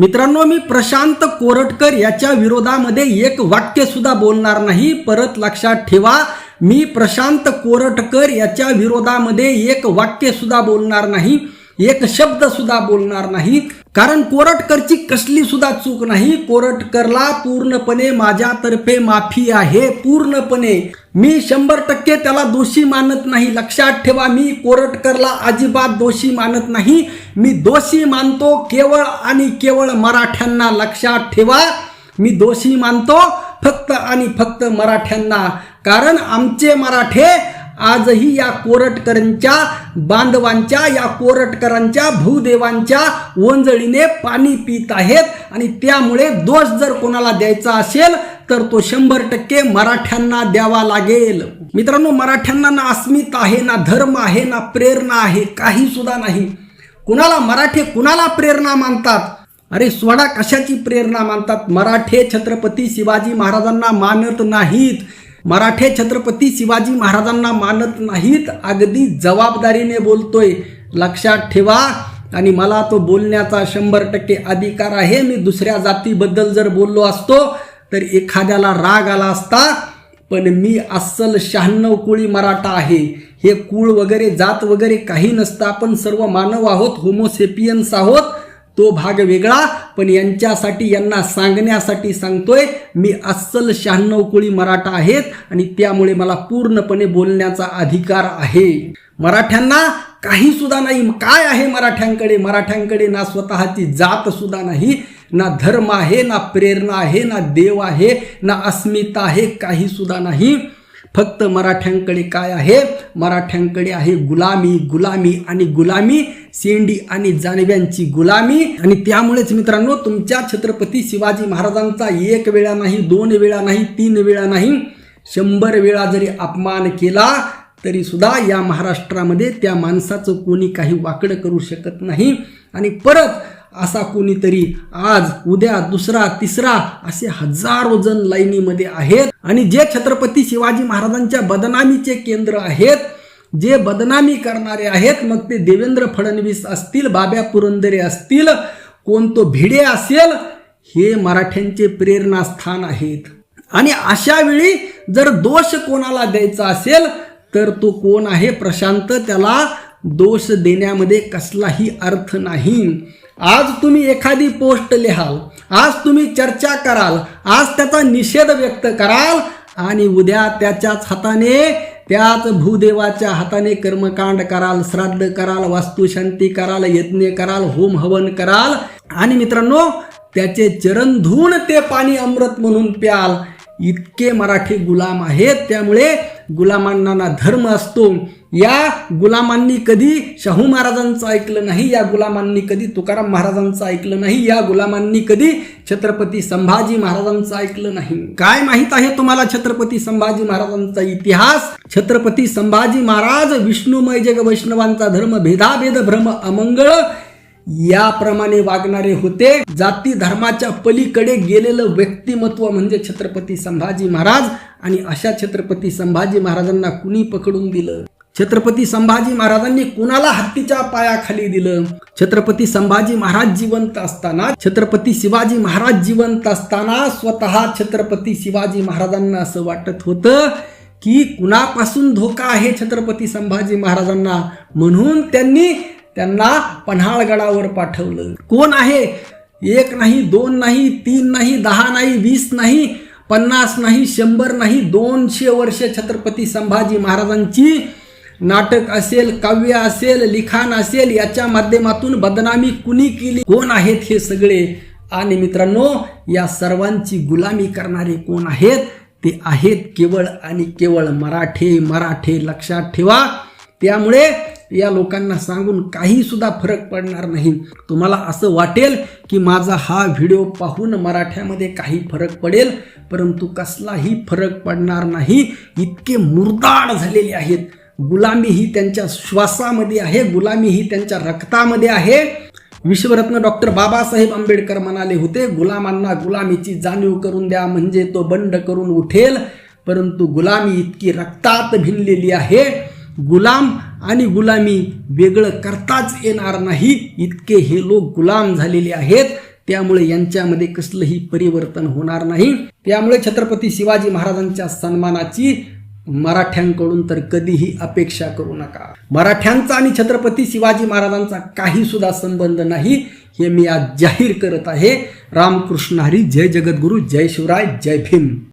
मित्रांनो मी प्रशांत कोरटकर याच्या विरोधामध्ये एक वाक्य सुद्धा बोलणार नाही. परत लक्षात ठेवा मी प्रशांत कोरटकर याच्या विरोधामध्ये एक वाक्य सुद्धा बोलणार नाही. एक शब्द सुद्धा बोलणार नाही कारण कोरटकरची कसली सुद्धा चूक नाही. कोरटकरला पूर्णपणे माझ्यातर्फे माफी आहे पूर्णपणे. मी शंभर टक्के त्याला दोषी मानत नाही. लक्षात ठेवा मी कोरटकरला अजिबात दोषी मानत नाही. मी दोषी मानतो केवळ आणि केवळ मराठ्यांना. लक्षात ठेवा मी दोषी मानतो फक्त आणि फक्त मराठ्यांना. कारण आमचे मराठे आजही या कोरटकरांच्या बांधवांच्या या कोरटकरांच्या भूदेवांच्या ओंजळीने पाणी पित आहेत आणि त्यामुळे दोष जर कोणाला द्यायचा असेल तर तो शंभर टक्के मराठ्यांना द्यावा लागेल. मित्रांनो मराठ्यांना ना अस्मिता आहे ना धर्म आहे ना प्रेरणा आहे काही सुद्धा नाही. कुणाला मराठे कुणाला प्रेरणा मानतात? अरे सोडा कशाची प्रेरणा मानतात? मराठे छत्रपती शिवाजी महाराजांना मानत नाहीत. मराठे छत्रपती शिवाजी महाराजांना मानत नाहीत. अगदी जबाबदारीने बोलतोय. लक्षात ठेवा. आणि मला तो बोलण्याचा शंभर टक्के अधिकार आहे. मी दुसऱ्या जातीबद्दल जर बोललो असतो तर एखाद्याला राग आला असता पण मी अस्सल शहाण्णव कुळी मराठा आहे. हे कुळ वगैरे जात वगैरे काही नसतं. आपण सर्व मानव आहोत होमोसेपियन्स आहोत. तो भाग वेगळा पण यांच्यासाठी यांना सांगण्यासाठी सांगतोय मी अस्सल शहाण्णव कुळी मराठा आहेत आणि त्यामुळे मला पूर्णपणे बोलण्याचा अधिकार आहे. मराठ्यांना काही सुद्धा नाही. काय आहे मराठ्यांकडे? मराठ्यांकडे ना स्वतःची जात सुद्धा नाही ना धर्म आहे ना प्रेरणा आहे ना देव आहे ना अस्मिता आहे काही सुद्धा नाही. फक्त मराठ्यांकडे काय आहे? मराठ्यांकडे आहे गुलामी गुलामी आणि गुलामी सेंडी आणि जानव्यांची गुलामी. आणि त्यामुळेच मित्रांनो तुमच्या छत्रपती शिवाजी महाराजांचा एक वेळा नाही दोन वेळा नाही तीन वेळा नाही शंभर वेळा जरी अपमान केला तरी सुद्धा या महाराष्ट्रामध्ये त्या माणसाचं कोणी काही वाकडं करू शकत नाही. आणि परत असा कोणीतरी आज उद्या दुसरा तिसरा असे हजारो जण लाईनीमध्ये आहेत. आणि जे छत्रपती शिवाजी महाराजांच्या बदनामीचे केंद्र आहेत जे बदनामी करणारे आहेत मग ते देवेंद्र फडणवीस असतील बाब्या पुरंदरे असतील कोण तो भिडे असेल हे मराठ्यांचे प्रेरणास्थान आहेत. आणि अशा वेळी जर दोष कोणाला द्यायचा असेल तर तो कोण आहे प्रशांत? त्याला दोष देण्यामध्ये कसलाही अर्थ नाही. आज तुम्ही एखादी पोस्ट लिहाल आज तुम्ही चर्चा कराल आज त्याचा निषेध व्यक्त कराल आणि उद्या त्याच्याच हाताने त्याच भूदेवाच्या हाताने कर्मकांड कराल श्राद्ध कराल वास्तुशांती कराल यज्ञ कराल होम हवन कराल. आणि मित्रांनो त्याचे चरण धुवून ते पाणी अमृत म्हणून प्याल. इतके मराठी गुलाम आहेत त्यामुळे गुलामांना ना धर्म असतो. या गुलामांनी कधी शाहू महाराजांचं ऐकलं नाही या गुलामांनी कधी तुकाराम महाराजांचं ऐकलं नाही या गुलामांनी कधी छत्रपती संभाजी महाराजांचं ऐकलं नाही. काय माहीत आहे तुम्हाला छत्रपती संभाजी महाराजांचा इतिहास? छत्रपती संभाजी महाराज विष्णुमय जग वैष्णवांचा धर्म भेदाभेद भ्रम अमंगळ याप्रमाणे वागणारे होते. जाती धर्माच्या पलीकडे गेलेलं व्यक्तिमत्व म्हणजे छत्रपती संभाजी महाराज आणि अशा छत्रपती संभाजी महाराजांना कुणी पकडून दिलं? छत्रपती संभाजी महाराजांनी कुणाला हत्तीच्या पायाखाली दिलं? छत्रपती संभाजी महाराज जिवंत असताना छत्रपती शिवाजी महाराज जिवंत असताना स्वतः छत्रपती शिवाजी महाराजांना असं वाटत होतं की कुणापासून धोका आहे छत्रपती संभाजी महाराजांना? म्हणून त्यांनी त्यांना पन्हाळगडावर पाठवलं. कोण आहे? एक नाही दोन नाही तीन नाही दहा नाही वीस नाही पन्नास नाही शंभर नाही दोनशे वर्ष छत्रपती संभाजी महाराजांची नाटक असेल काव्य असेल लिखाण असेल याच्या माध्यमातून बदनामी कुणी केली? कोण आहेत हे सगळे? आणि मित्रांनो या सर्वांची गुलामी करणारे कोण आहेत? ते आहेत केवळ आणि केवळ मराठे मराठे लक्षात ठेवा. त्यामुळे या लोकांना सांगून काही सुद्धा फरक पडणार नाही. तुम्हाला असं वाटेल की माझा हा व्हिडिओ पाहून मराठ्यामध्ये काही फरक पडेल परंतु कसलाही फरक पडणार नाही. इतके मुरदाड झालेले आहेत. गुलामी ही त्यांच्या श्वासामध्ये आहे गुलामी ही त्यांच्या रक्तामध्ये आहे. विश्वरत्न डॉक्टर बाबासाहेब आंबेडकर म्हणाले होते गुलामांना गुलामीची जाणीव करून द्या म्हणजे तो बंड करून उठेल. परंतु गुलामी इतकी रक्तात भिनलेली आहे. गुलाम आणि गुलामी वेगळं करताच येणार नाही इतके हे लोक गुलाम झालेले आहेत. त्यामुळे यांच्यामध्ये कसलंही परिवर्तन होणार नाही. त्यामुळे छत्रपती शिवाजी महाराजांच्या सन्मानाची मराठ्यांकडून तर कधीही अपेक्षा करू नका. मराठ्यांचा आणि छत्रपती शिवाजी महाराजांचा काही सुद्धा संबंध नाही हे मी आज जाहीर करत आहे. रामकृष्ण हरी जय जगद्गुरु जय शिवराय जय भीम.